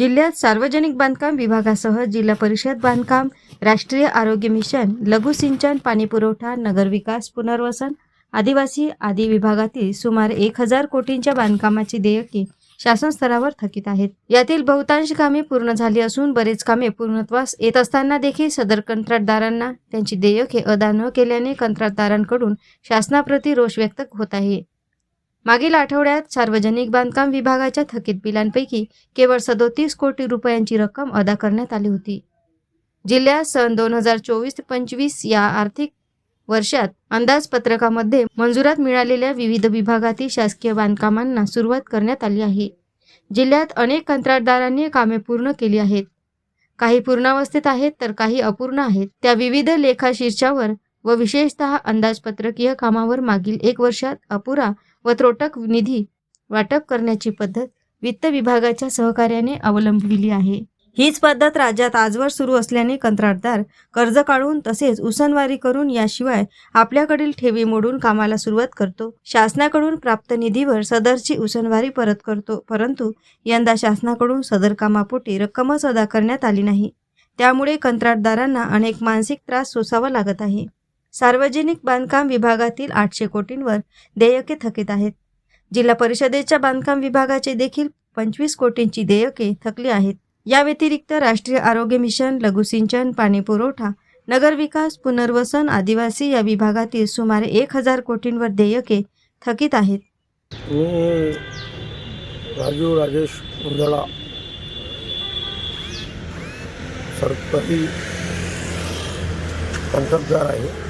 जिल्ह्यात सार्वजनिक बांधकाम विभागासह जिल्हा परिषद बांधकाम राष्ट्रीय आरोग्य मिशन लघु सिंचन पाणीपुरवठा नगरविकास पुनर्वसन आदिवासी आदी विभागातील सुमारे एक हजार कोटींच्या बांधकामाची देयके शासन स्तरावर थकीत आहेत. यातील बहुतांश कामे पूर्ण झाली असून बरेच कामे पूर्णत्वास येत असताना देखील सदर कंत्राटदारांना त्यांची देयके अदा न केल्याने कंत्राटदारांकडून शासनाप्रती रोष व्यक्त होत आहे. मागील आठवड्यात सार्वजनिक बांधकाम विभागाच्या थकीत बिलांपैकी केवळ सदोतीस कोटी रुपयांची रक्कम अदा करण्यात आली होती. जिल्ह्यात सन दोन हजार चोवीस ते पंचवीस या आर्थिक वर्षात अंदाजपत्रकामध्ये मंजुरात मिळालेल्या विविध विभागातील शासकीय बांधकामांना सुरुवात करण्यात आली आहे. जिल्ह्यात अनेक कंत्राटदारांनी कामे पूर्ण केली आहेत. काही पूर्णावस्थेत आहेत तर काही अपूर्ण आहेत. त्या विविध लेखाशीर्षावर व विशेषतः अंदाजपत्रकीय कामावर मागील एक वर्षात अपुरा व त्रोटक निधी वाटप करण्याची पद्धत वित्त विभागाच्या सहकार्याने अवलंबविली आहे. हीच पद्धत राज्यात आजवर सुरू असल्याने कंत्राटदार कर्ज काढून तसेच उसनवारी करून याशिवाय आपल्याकडील ठेवी मोडून कामाला सुरुवात करतो. शासनाकडून प्राप्त निधीवर सदरची उसनवारी परत करतो परंतु यंदा शासनाकडून सदर कामापोटी रक्कमच अदा करण्यात आली नाही. त्यामुळे कंत्राटदारांना अनेक मानसिक त्रास सोसावा लागत आहे. सार्वजनिक बांधकाम विभागातील आठशे कोटींवर देयके थकीत आहेत. जिल्हा परिषदेच्या बांधकाम विभागाचे देखील पंचवीस कोटींची देयके थकली आहेत. या व्यतिरिक्त राष्ट्रीय आरोग्य मिशन लघुसिंचन पाणी पुरवठा नगरविकास पुनर्वसन आदिवासी या विभागातील सुमारे एक हजार कोटींवर देयके थकीत आहेत. मी राजू राजेश उंदळा सरकारी कंत्राटदार आहे.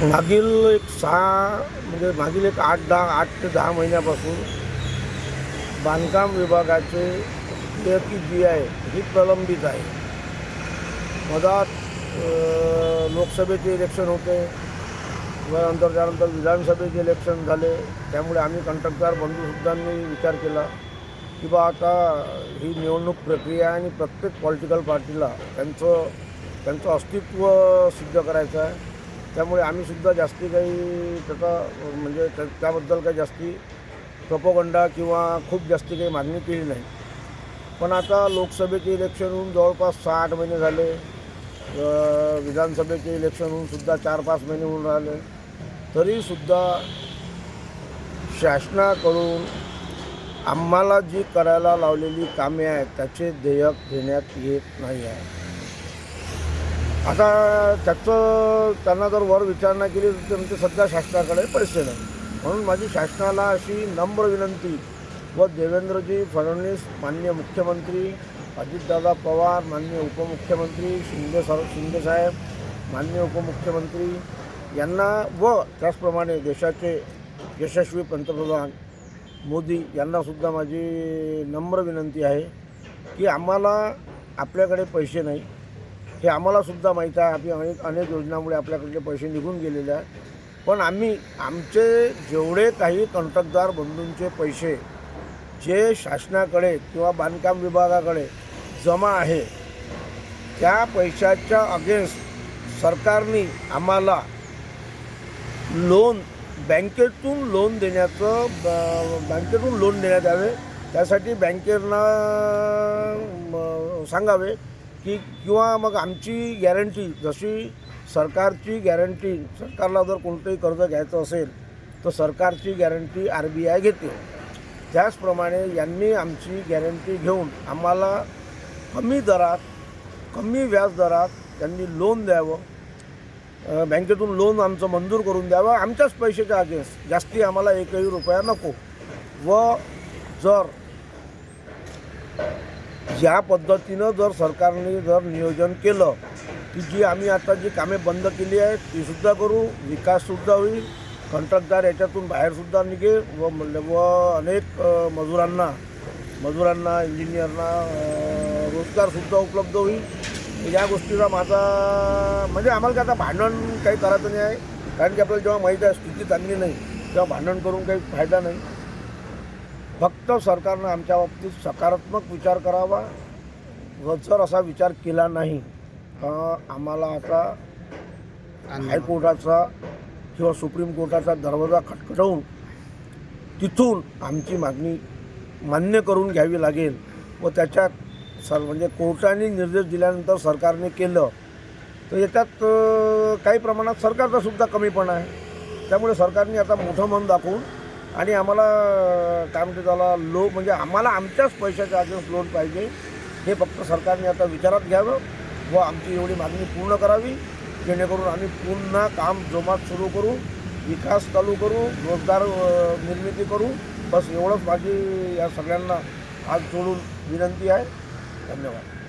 मागील एक सहा म्हणजे मागील एक आठ दहा आठ ते दहा महिन्यापासून बांधकाम विभागाचे देयकी जी आहे ही प्रलंबित आहे. मधात लोकसभेचे इलेक्शन होते. व नंतर त्यानंतर विधानसभेचे इलेक्शन झाले. त्यामुळे आम्ही कंत्राटदार बंधूसुद्धांनी विचार केला की बा आता ही निवडणूक प्रक्रिया आहे आणि प्रत्येक पॉलिटिकल पार्टीला त्यांचं त्यांचं अस्तित्व सिद्ध करायचं आहे. त्यामुळे आम्हीसुद्धा जास्ती काही त्याचा म्हणजे त्या त्याबद्दल काही जास्ती प्रपोगंडा किंवा खूप जास्ती काही मागणी केली नाही. पण आता लोकसभेचे इलेक्शन होऊन जवळपास सहा आठ महिने झाले. विधानसभेचे इलेक्शन होऊन सुद्धा चार पाच महिने होऊन राहिले. तरीसुद्धा शासनाकडून आम्हाला जी करायला लावलेली कामे आहेत त्याचे देयक देण्यात येत नाही आहे. आता त्याचं त्यांना जर वर विचारणा केली तर त्यांचे सध्या शासनाकडे पैसे नाही. म्हणून माझी शासनाला अशी नम्र विनंती व देवेंद्रजी फडणवीस माननीय मुख्यमंत्री अजितदादा पवार माननीय उपमुख्यमंत्री शिंदे सर शिंदेसाहेब माननीय उपमुख्यमंत्री यांना व त्याचप्रमाणे देशाचे यशस्वी पंतप्रधान मोदी यांनासुद्धा माझी नम्र विनंती आहे की आम्हाला आपल्याकडे पैसे नाही. हे आम्हालासुद्धा माहीत आहे. आम्ही अनेक अनेक योजनामुळे आपल्याकडले पैसे निघून गेलेले आहे पण आम्ही आमचे जेवढे काही कंत्राटदार बंधूंचे पैसे जे शासनाकडे किंवा बांधकाम विभागाकडे जमा आहे त्या पैशाच्या अगेन्स्ट सरकारने आम्हाला लोन बँकेतून लोन देण्याचं बँकेतून लोन देण्यात यावे. त्यासाठी बँकेनं सांगावे. की किंवा मग आमची गॅरंटी जशी सरकारची गॅरंटी सरकारला जर कोणतंही कर्ज घ्यायचं असेल तर सरकारची गॅरंटी आर बी आय घेते. त्याचप्रमाणे यांनी आमची गॅरंटी घेऊन आम्हाला कमी दरात कमी व्याज दरात त्यांनी लोन द्यावं. बँकेतून लोन आमचं मंजूर करून द्यावं. आमच्याच पैशाच्या अगेन्स्ट. जास्ती आम्हाला एकही रुपया नको. व जर ज्या पद्धतीनं जर सरकारने जर नियोजन केलं की जी आम्ही आता जी कामे बंद केली आहेत तीसुद्धा करू विकाससुद्धा होईल कंत्राटदार याच्यातून बाहेरसुद्धा निघेल व व अनेक मजुरांना मजुरांना इंजिनियरना रोजगारसुद्धा उपलब्ध होईल. या गोष्टीचा माझा म्हणजे आम्हाला काय आता भांडण काही करायचं नाही आहे. कारण की आपल्याला जेव्हा माहीत आहे स्थिती चांगली नाही तेव्हा भांडण करून काही फायदा नाही. फक्त सरकारनं आमच्या बाबतीत सकारात्मक विचार करावा. व जर असा विचार केला नाही तर आम्हाला आता हायकोर्टाचा किंवा सुप्रीम कोर्टाचा दरवाजा खटखटवून तिथून आमची मागणी मान्य करून घ्यावी लागेल व त्याच्यात सर म्हणजे कोर्टाने निर्देश दिल्यानंतर सरकारने केलं तर याच्यात काही प्रमाणात सरकारचा सुद्धा कमीपणा आहे. त्यामुळे सरकारने आता मोठं मन दाखवून आणि आम्हाला काय म्हणते त्याला लो म्हणजे आम्हाला आमच्याच पैशाच्या अगेन्स्ट लोन पाहिजे. हे फक्त सरकारने आता विचारात घ्यावं व आमची एवढी मागणी पूर्ण करावी जेणेकरून आम्ही पुन्हा काम जोमात सुरू करू विकास चालू करू रोजगार निर्मिती करू. बस एवढंच माझी या सगळ्यांना हात जोडून विनंती आहे. धन्यवाद.